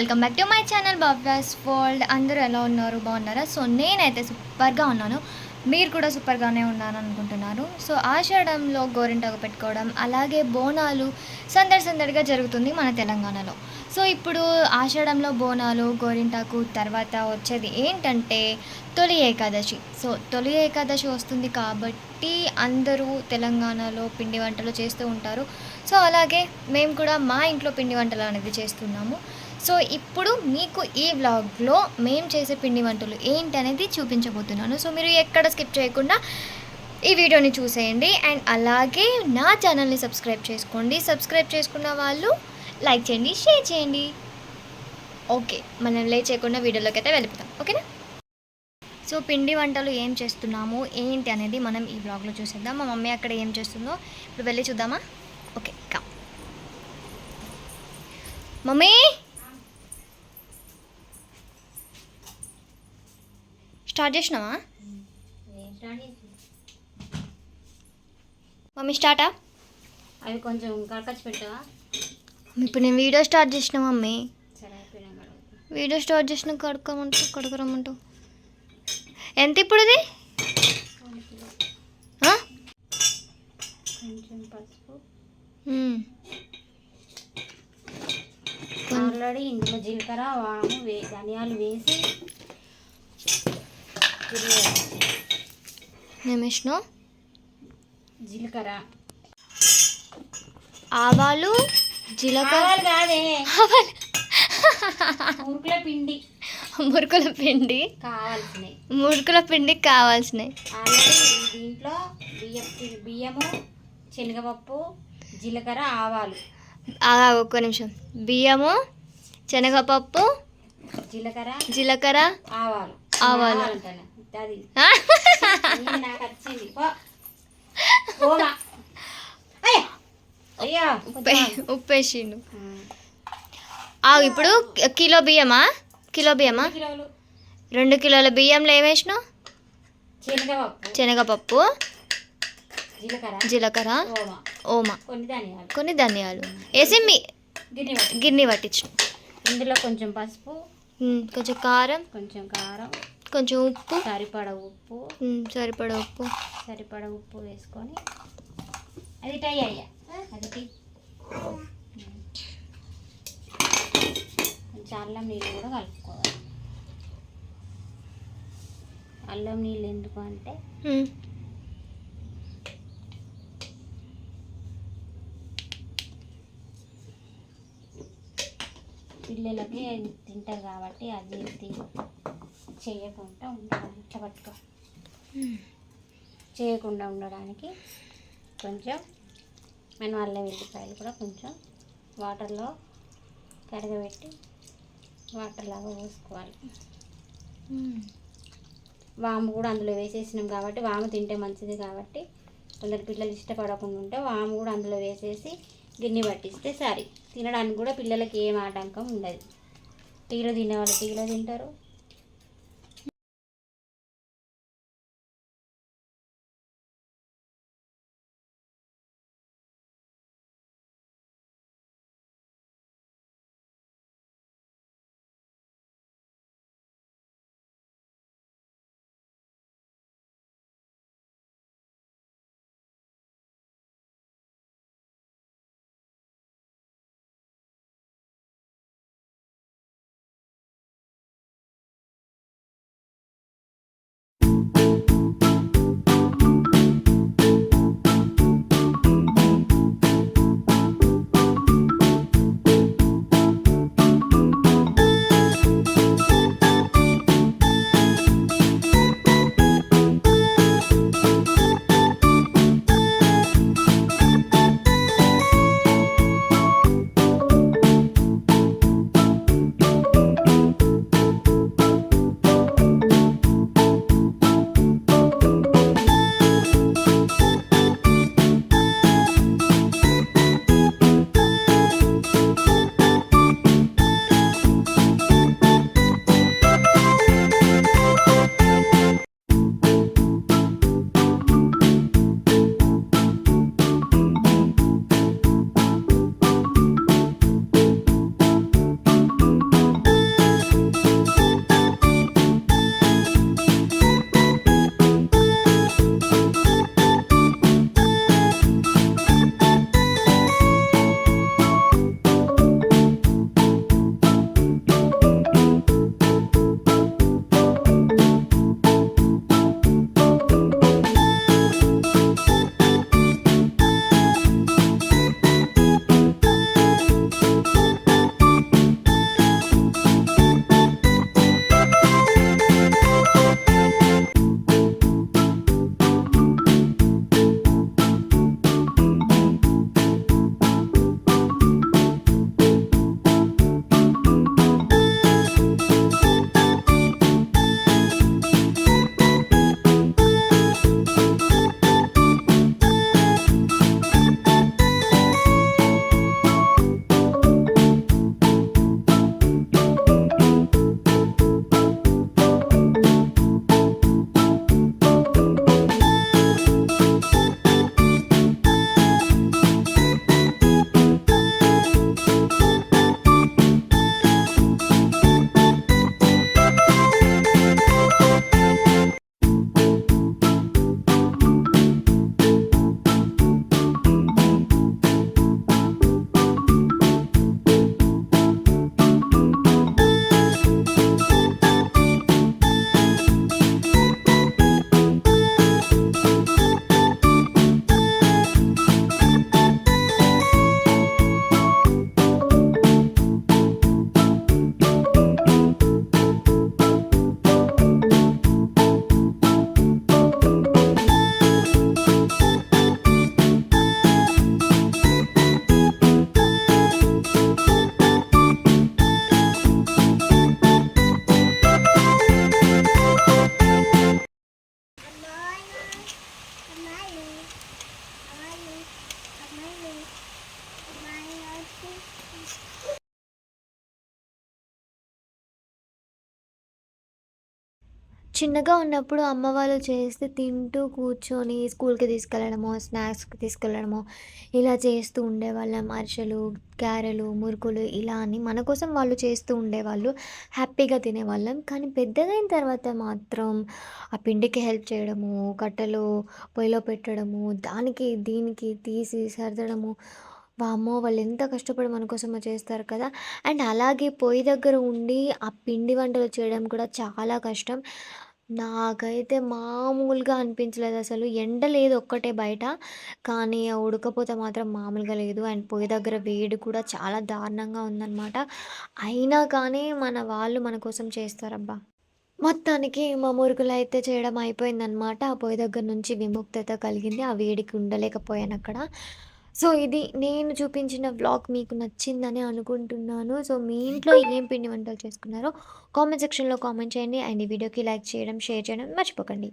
Welcome back to my channel baby's world. అందరూ ఎలా ఉన్నారు? బాగున్నారా? సో నేనైతే సూపర్గా ఉన్నాను. మీరు కూడా సూపర్గానే ఉన్నాను అనుకుంటున్నారు సో ఆషాఢంలో గోరింటాకు పెట్టుకోవడం అలాగే బోనాలు సందడి సందడిగా జరుగుతుంది మన తెలంగాణలో. సో ఇప్పుడు ఆషాఢంలో బోనాలు గోరింటాకు తర్వాత వచ్చేది ఏంటంటే తొలి ఏకాదశి. సో తొలి ఏకాదశి వస్తుంది కాబట్టి అందరూ తెలంగాణలో పిండి వంటలు చేస్తూ ఉంటారు. సో అలాగే మేము కూడా మా ఇంట్లో పిండి వంటలు అనేది చేస్తున్నాము. సో ఇప్పుడు మీకు ఈ వ్లాగ్లో మేము చేసే పిండి వంటలు ఏంటి అనేది చూపించబోతున్నాను. సో మీరు ఎక్కడ స్కిప్ చేయకుండా ఈ వీడియోని చూసేయండి. అండ్ అలాగే నా ఛానల్ని సబ్స్క్రైబ్ చేసుకోండి. సబ్స్క్రైబ్ చేసుకున్న వాళ్ళు లైక్ చేయండి షేర్ చేయండి. ఓకే మనం లే చేయకుండా వీడియోలోకి అయితే వెళ్ళిపోతాం. ఓకేనా? సో పిండి వంటలు ఏం చేస్తున్నాము ఏంటి అనేది మనం ఈ బ్లాగ్లో చూసేద్దాం. మా మమ్మీ అక్కడ ఏం చేస్తుందో ఇప్పుడు వెళ్ళి చూద్దామా? ఓకే కా మమ్మీ! స్టార్ట్ చేసినావా? మమ్మీ స్టార్టా? అవి కొంచెం కడకచ్చి పెట్టావా? ఇప్పుడు నేను వీడియో స్టార్ట్ చేసిన మమ్మీ. వీడియో స్టార్ట్ చేసిన కడుక్కోమంటూ కడుకురమ్మంటూ ఎంత ఇప్పుడు ఇది. ఆల్రెడీ ఇందులో జీలకర్ర వాము వే ధనియాలు వేసి వేసిన జీలకర్ర. ఆవాలు జీలకర్ర. ఆవాలు కాదే. మురుకుల పిండి. మురుకుల పిండి. కావాల్సినవి మురుకుల పిండికి కావాల్సినవి దీంట్లో బియ్యం బియ్యము శనగపప్పు జీలకర్ర ఆవాలు. ఆ, ఒక్క నిమిషం. బియ్యము శనగపప్పు జీలకర్ర జీలకర్ర ఆవాలు. ఆవాలు. ఉప్పేసిండు ఇప్పుడు కిలో బియ్యమా కిలో బియ్యమా రెండు కిలోల బియ్యంలో ఏమేసినావు శనగపప్పు జీలకర్ర ఓమా కొన్ని ధనియాలు వేసి మీ గిన్నె పట్టు. గిన్నె పట్టించు ఇందులో కొంచెం పసుపు కొంచెం కారం కొంచెం కారం కొంచెం ఉప్పు. సరిపడ ఉప్పు. సరిపడా ఉప్పు. సరిపడ ఉప్పు వేసుకొని అది టై అయ్యా అది కొంచెం అల్లం నీళ్ళు కూడా కలుపుకోవాలి. అల్లం నీళ్ళు ఎందుకు అంటే పిల్లలకి తింటారు కాబట్టి అది తి- చేయకుండా ఉండడానికి ఇట్లా పట్టుకో చేయకుండా ఉండడానికి కొంచెం మనం అల్లం వెల్లిపాయలు కూడా కొంచెం వాటర్లో కరగబెట్టి వాటర్ లాగా పోసుకోవాలి. వాము కూడా అందులో వేసేసినాం కాబట్టి వాము తింటే మంచిది కాబట్టి కొందరు పిల్లలు ఇష్టపడకుండా ఉంటే వాము కూడా అందులో వేసేసి గిన్నె పట్టిస్తే సారీ. తినడానికి కూడా పిల్లలకి ఏం ఆటంకం ఉండదు. టీలో తినేవాళ్ళు టీలో తింటారు. చిన్నగా ఉన్నప్పుడు అమ్మ వాళ్ళు చేస్తే తింటూ కూర్చొని స్కూల్‌కి తీసుకెళ్ళడము స్నాక్స్‌కి తీసుకెళ్ళడము ఇలా చేస్తూ ఉండేవాళ్ళం. అరిసెలు, గారెలు, మురుకులు ఇలా అని మన కోసం వాళ్ళు చేస్తూ ఉండేవాళ్ళు. హ్యాపీగా తినేవాళ్ళం. కానీ పెద్దగయిన తర్వాత మాత్రం ఆ పిండికి హెల్ప్ చేయడము, కట్టెలు పొయ్యిలో పెట్టడము, దానికి దీనికి తీసి సర్దడము. వామ్మో! ఎంత కష్టపడి మన కోసం చేస్తారు కదా! అండ్ అలాగే పొయ్యి దగ్గర ఉండి ఆ పిండి వంటలు చేయడం కూడా చాలా కష్టం. నాకైతే మామూలుగా అనిపించలేదు అసలు ఎండ లేదు ఒక్కటే బయట. కానీ ఆ మాత్రం మామూలుగా లేదు. అండ్ పొయ్యి దగ్గర వేడి కూడా చాలా దారుణంగా ఉందనమాట. అయినా కానీ మన వాళ్ళు మన కోసం చేస్తారబ్బా! మొత్తానికి మా అయితే చేయడం అయిపోయిందనమాట. ఆ పొయ్యి దగ్గర నుంచి విముక్తత కలిగింది. ఆ వేడికి ఉండలేకపోయాను అక్కడ సో, ఇది నేను చూపించిన వ్లాగ్ మీకు నచ్చిందని అనుకుంటున్నాను. సో, మీ ఇంట్లో ఏం పిండి వంటలు చేసుకున్నారో కామెంట్ సెక్షన్‌లో కామెంట్ చేయండి. అండ్ ఈ వీడియోకి లైక్ చేయడం, షేర్ చేయడం మర్చిపోకండి.